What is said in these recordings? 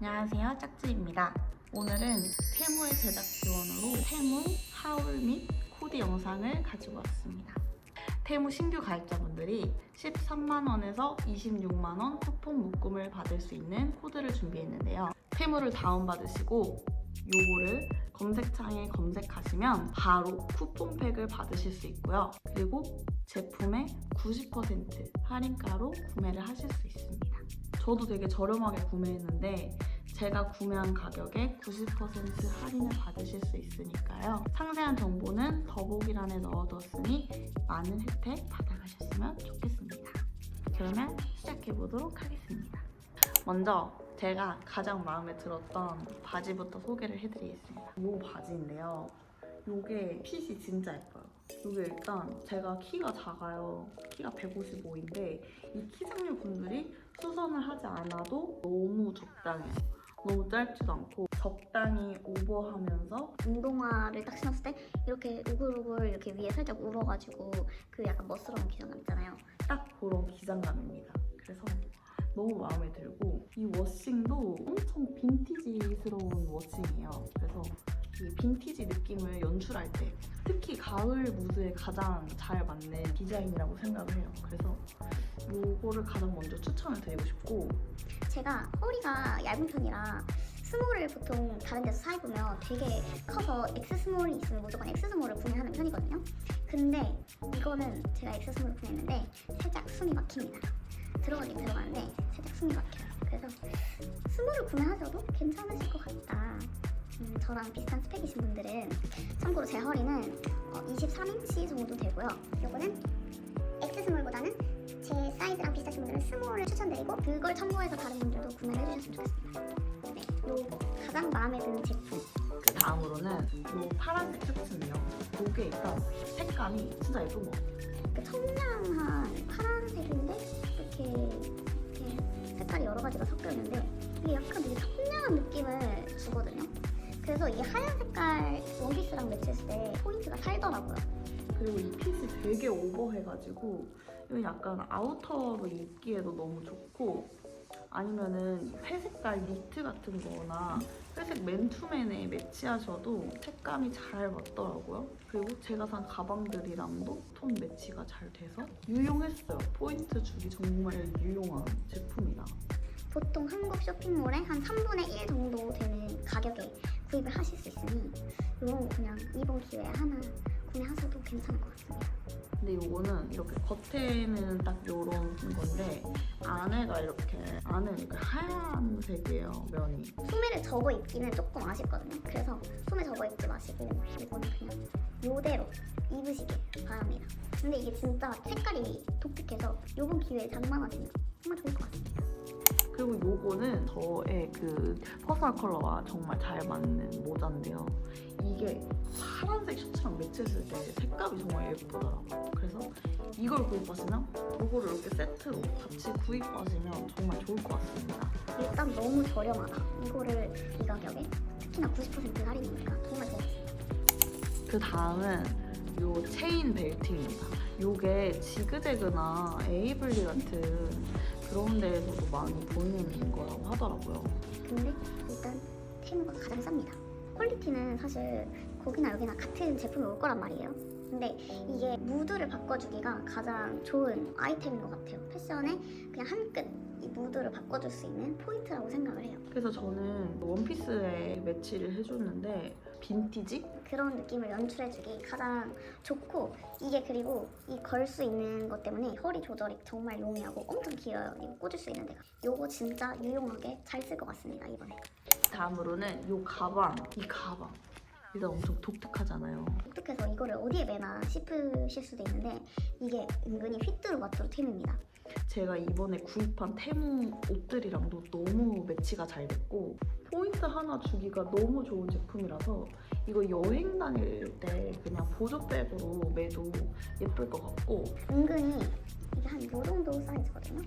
안녕하세요, 짝지입니다. 오늘은 테무의 제작 지원으로 테무, 하울 및 코디 영상을 가지고 왔습니다. 테무 신규 가입자분들이 13만원에서 26만원 쿠폰 묶음을 받을 수 있는 코드를 준비했는데요. 테무를 다운받으시고 요거를 검색창에 검색하시면 바로 쿠폰팩을 받으실 수 있고요. 그리고 제품의 90% 할인가로 구매를 하실 수 있습니다. 저도 되게 저렴하게 구매했는데 제가 구매한 가격에 90% 할인을 받으실 수 있으니까요. 상세한 정보는 더보기란에 넣어뒀으니 많은 혜택 받아가셨으면 좋겠습니다. 그러면 시작해보도록 하겠습니다. 먼저 제가 가장 마음에 들었던 바지부터 소개를 해드리겠습니다. 이 바지인데요. 이게 핏이 진짜 예뻐요. 이게 일단 제가 키가 작아요. 키가 155인데 이 키장류 분들이 수선을 하지 않아도 너무 적당해요. 너무 짧지도 않고 적당히 오버하면서 운동화를 딱 신었을 때 이렇게 우글우글 이렇게 위에 살짝 울어가지고 그 약간 멋스러운 기장감 있잖아요. 딱 그런 기장감입니다. 그래서 너무 마음에 들고 이 워싱도 엄청 빈티지스러운 워싱이에요. 그래서 이 빈티지 느낌을 연출할 때 특히 가을 무드에 가장 잘 맞는 디자인이라고 생각을 해요. 그래서 이거를 가장 먼저 추천을 드리고 싶고 제가 허리가 얇은 편이라 스몰을 보통 다른 데서 사 입으면 되게 커서 X 스몰이 있으면 무조건 X 스몰을 구매하는 편이거든요. 근데 이거는 제가 X 스몰을 구매했는데 살짝 숨이 막힙니다. 들어가긴 들어가는데 살짝 숨이 막혀요. 그래서 스몰을 구매하셔도 괜찮으실 것 같다. 음, 저랑 비슷한 스펙이신 분들은 참고로 제 허리는 어, 23인치 정도 되고요. 요거는 X 스몰보다는 제 사이즈랑 비슷하신 분들은 스몰을 추천드리고 그걸 참고해서 다른 분들도 구매를 해주셨으면 좋겠습니다. 네, 요거 가장 마음에 드는 제품. 그 다음으로는 이 파란색 셔츠인데요. 이게 일단 색감이 진짜 예쁜 것 같아요. 그 청량한 파란색인데 이렇게, 이렇게 색깔이 여러 가지가 섞여 있는데 이게 약간 되게 청량한 느낌을. 그래서 이 하얀 색깔 원피스랑 매치했을 때 포인트가 살더라고요. 그리고 이 핏이 되게 오버해가지고 이건 약간 아우터로 입기에도 너무 좋고 아니면은 이 회색깔 니트 같은 거나 회색 맨투맨에 매치하셔도 색감이 잘 맞더라고요. 그리고 제가 산 가방들이랑도 톤 매치가 잘 돼서 유용했어요. 포인트 주기 정말 유용한 제품이다. 보통 한국 쇼핑몰에 한 3분의 1 정도 되는 가격에 구입을 하실 수 있으니 이런 거 그냥 이번 기회에 하나 구매하셔도 괜찮을 것 같습니다. 근데 요거는 이렇게 겉에는 딱 요런 건데 안에가 이렇게 안에 이렇게 하얀색이에요 면이 소매를 접어 입기는 조금 아쉽거든요. 그래서 소매 접어 입지 마시고 이거는 그냥 요대로 입으시길 바랍니다. 근데 이게 진짜 색깔이 독특해서 요번 기회에 장만하시면 정말 좋을 것 같습니다. 그리고 요거는 저의 그 퍼스널 컬러와 정말 잘 맞는 모자인데요 이게 파란색 셔츠랑 매치했을 때 색감이 정말 예쁘더라고요 그래서 이걸 구입하시면 요거를 이렇게 세트로 같이 구입하시면 정말 좋을 것 같습니다 일단 너무 저렴하다. 이거를 이 가격에 특히나 90% 할인이니까 정말 좋았습니다. 그 다음은 요 체인 벨트입니다. 요게 지그재그나 에이블리 같은 그런 데에서도 많이 보이는 거라고 하더라고요. 근데 일단 테무가 가장 쌉니다. 퀄리티는 사실 거기나 여기나 같은 제품이 올 거란 말이에요. 근데 이게 무드를 바꿔주기가 가장 좋은 아이템인 것 같아요. 패션에 그냥 한 끗 이 무드를 바꿔줄 수 있는 포인트라고 생각을 해요. 그래서 저는 원피스에 매치를 해줬는데 빈티지? 그런 느낌을 연출해주기 가장 좋고 이게 그리고 이 걸 수 있는 것 때문에 허리 조절이 정말 용이하고 엄청 길어요. 이거 꽂을 수 있는 데가. 요거 진짜 유용하게 잘 쓸 것 같습니다 이번에. 다음으로는 요 가방. 이 가방. 일단 엄청 독특하잖아요. 독특해서 이거를 어디에 매나 싶으실 수도 있는데 이게 은근히 휘뚜루마뚜루 템입니다. 제가 이번에 구입한 테무 옷들이랑도 너무 매치가 잘 됐고 포인트 하나 주기가 너무 좋은 제품이라서 이거 여행 다닐 때 그냥 보조백으로 매도 예쁠 것 같고 은근히 이게 한 요 정도 사이즈거든요.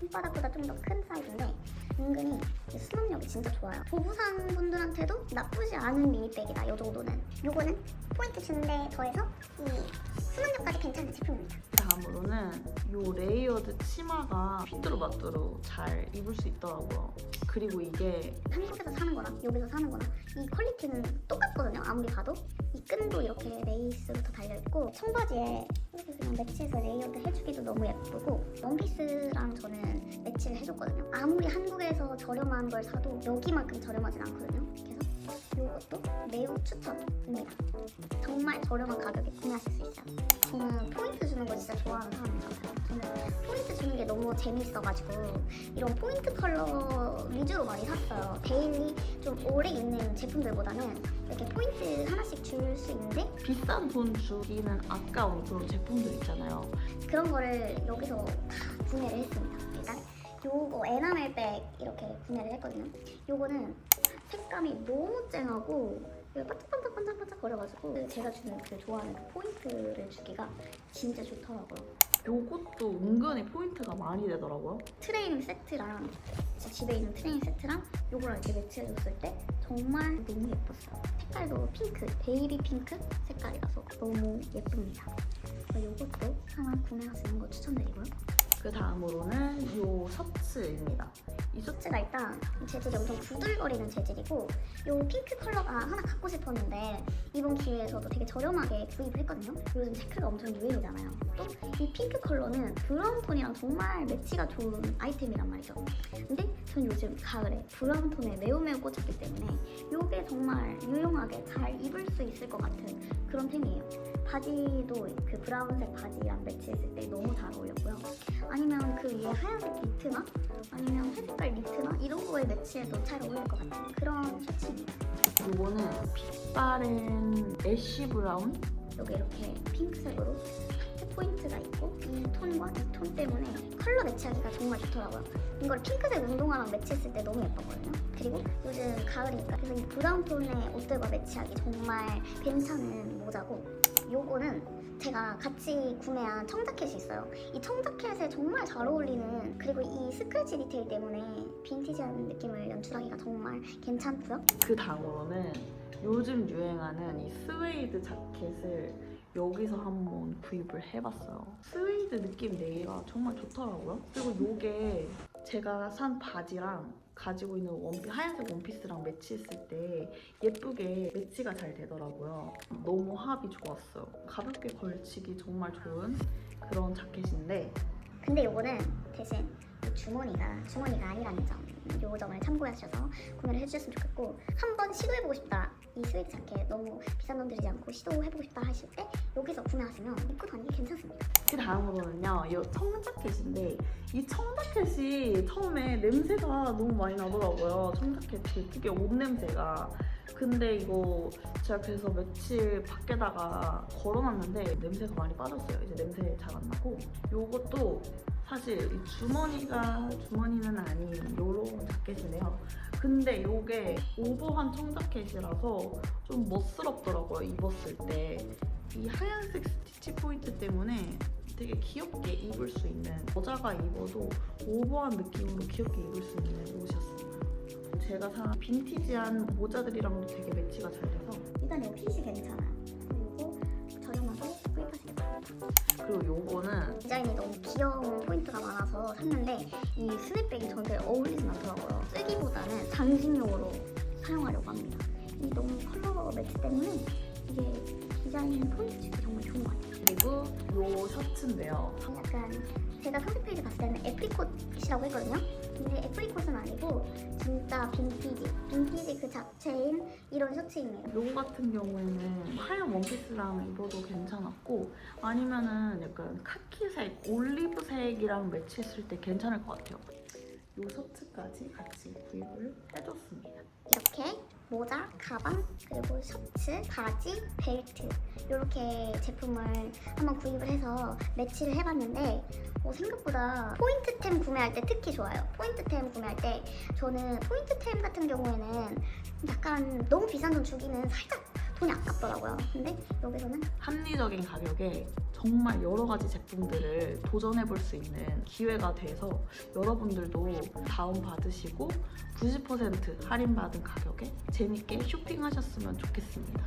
손바닥보다 좀 더 큰 사이즈인데 은근히 이 수납력이 진짜 좋아요. 보부상 분들한테도 나쁘지 않은 미니백이다. 이 정도는. 요거는 포인트 주는데 더해서 이 수납력까지 괜찮은 제품입니다. 다음으로는 요 레이어드 치마가 휘뚜루마뚜루 잘 입을 수 있더라고요. 그리고 이게 한국에서 사는 거랑 여기서 사는 거랑 이 퀄리티는 똑같거든요. 아무리 봐도 이 끈도 이렇게 레이스부터 달려 있고 청바지에 이렇게 그냥 매치해서 레이어드 해주기도 너무 예쁘고 원피스랑 저는 매치를 해줬거든요. 아무리 한국에서 저렴한 걸 사도 여기만큼 저렴하진 않거든요. 그래서 이것도 매우 추천입니다. 정말 저렴한 가격에 구매하실 수 있어요. 저는 포인트 주는 거 진짜 좋아하는 사람이거든요. 저는 포인트 주는 게 너무 재밌어가지고 이런 포인트 컬러 위주로 많이 샀어요. 데일리 좀 오래 입는 제품들보다는 이렇게 포인트 하나씩 줄 수 있는데 비싼 돈 주기는 아까운 그런 제품들 있잖아요. 그런 거를 여기서 다 구매를 했습니다. 일단 요거 에나멜백 이렇게 구매를 했거든요. 요거는 색감이 너무 쨍하고 반짝반짝 반짝반짝 거려가지고 제가 주는 그 좋아하는 그 포인트를 주기가 진짜 좋더라고요. 요것도 은근히 포인트가 많이 되더라고요. 트레이닝 세트랑 제 집에 있는 트레이닝 세트랑 요거랑 이렇게 매치해줬을 때 정말 너무 예뻤어요. 색깔도 핑크, 베이비 핑크 색깔이라서 너무 예쁩니다. 요것도 하나 구매하시는 거 추천드리고요. 그 다음으로는 요 셔츠입니다. 이 셔츠가 일단 재질이 엄청 부들거리는 재질이고 요 핑크 컬러가 하나 갖고 싶었는데 이번 기회에 저도 되게 저렴하게 구입을 했거든요. 요즘 체크가 엄청 유행이잖아요. 또 이 핑크 컬러는 브라운 톤이랑 정말 매치가 좋은 아이템이란 말이죠. 근데 전 요즘 가을에 브라운 톤에 매우 매우 꽂혔기 때문에 요게 정말 유용하게 잘 입을 수 있을 것 같은 그런 템이에요. 바지도 그 브라운색 바지랑 매치했을 때 너무 잘 어울렸고요. 아니면 그 위에 하얀색 니트나 아니면 회색 깔 니트나 이런 거에 매치해도 잘 어울릴 것 같은 그런 셔츠입니다. 요거는 빛바랜 애쉬 브라운 여기 이렇게 핑크색으로 포인트가 있고 이 톤과 이 톤 때문에 컬러 매치하기가 정말 좋더라고요. 이걸 핑크색 운동화랑 매치했을 때 너무 예뻤거든요. 그리고 요즘 가을이니까 그래서 이 브라운 톤의 옷들과 매치하기 정말 괜찮은 모자고 요거는 제가 같이 구매한 청자켓이 있어요. 이 청자켓에 정말 잘 어울리는 그리고 이 스크래치 디테일 때문에 빈티지한 느낌을 연출하기가 정말 괜찮고요. 그 다음으로는 요즘 유행하는 이 스웨이드 자켓을 여기서 한번 구입을 해봤어요. 스웨이드 느낌 내기가 정말 좋더라고요. 그리고 요게 제가 산 바지랑 가지고 있는 원피, 하얀색 원피스랑 매치했을 때 예쁘게 매치가 잘 되더라고요. 너무 합이 좋았어요. 가볍게 걸치기 정말 좋은 그런 자켓인데 근데 요거는 대신 이 주머니가 주머니가 아니라는 점, 요 점을 참고하셔서 구매를 해주셨으면 좋겠고 한번 시도해보고 싶다. 이 스웨이드 자켓 너무 비싼 돈 들이지 않고 시도해보고 싶다 하실 때 여기서 구매하시면 입고 다니기 괜찮습니다. 그 다음으로는요, 이 청자켓인데 이 청자켓이 처음에 냄새가 너무 많이 나더라고요. 청자켓 그 특유의 옷 냄새가. 근데 이거 제가 그래서 며칠 밖에다가 걸어놨는데 냄새가 많이 빠졌어요. 이제 냄새 잘 안 나고. 요것도 사실 이 주머니가 주머니는 아닌 요런 자켓이네요. 근데 요게 오버한 청자켓이라서 좀 멋스럽더라고요. 입었을 때. 이 하얀색 스티치 포인트 때문에 되게 귀엽게 입을 수 있는 여자가 입어도 오버한 느낌으로 귀엽게 입을 수 있는 옷이었습니다. 제가 산 빈티지한 모자들이랑도 되게 매치가 잘 돼서 일단 이 핏이 괜찮아요. 그리고 요거는 디자인이 너무 귀여운 포인트가 많아서 샀는데 이 스냅백이 저한테 어울리진 않더라고요. 쓰기보다는 장식용으로 사용하려고 합니다. 이 너무 컬러 매치 때문에 이게 디자인 포인트 정말 좋은 것 같아요. 그리고 요 셔츠인데요. 약간 제가 상세 페이지 봤을 때는 애프리콧이라고 했거든요. 근데 애프리콧은 아니고 진짜 빈티지, 빈티지 그 자체인 이런 셔츠입니다. 요거 같은 경우에는 하얀 원피스랑 입어도 괜찮았고 아니면은 약간 카키색, 올리브색이랑 매치했을 때 괜찮을 것 같아요. 요 셔츠까지 같이 구입을 해줬습니다. 이렇게 모자, 가방, 그리고 셔츠, 바지, 벨트 이렇게 제품을 한번 구입을 해서 매치를 해봤는데 어, 생각보다 포인트템 구매할 때 특히 좋아요. 포인트템 구매할 때 저는 포인트템 같은 경우에는 약간 너무 비싼 돈 주기는 살짝 돈이 아깝더라고요. 근데 여기서는 합리적인 가격에 정말 여러 가지 제품들을 도전해 볼 수 있는 기회가 돼서 여러분들도 다운 받으시고 90% 할인받은 가격에 재밌게 쇼핑하셨으면 좋겠습니다.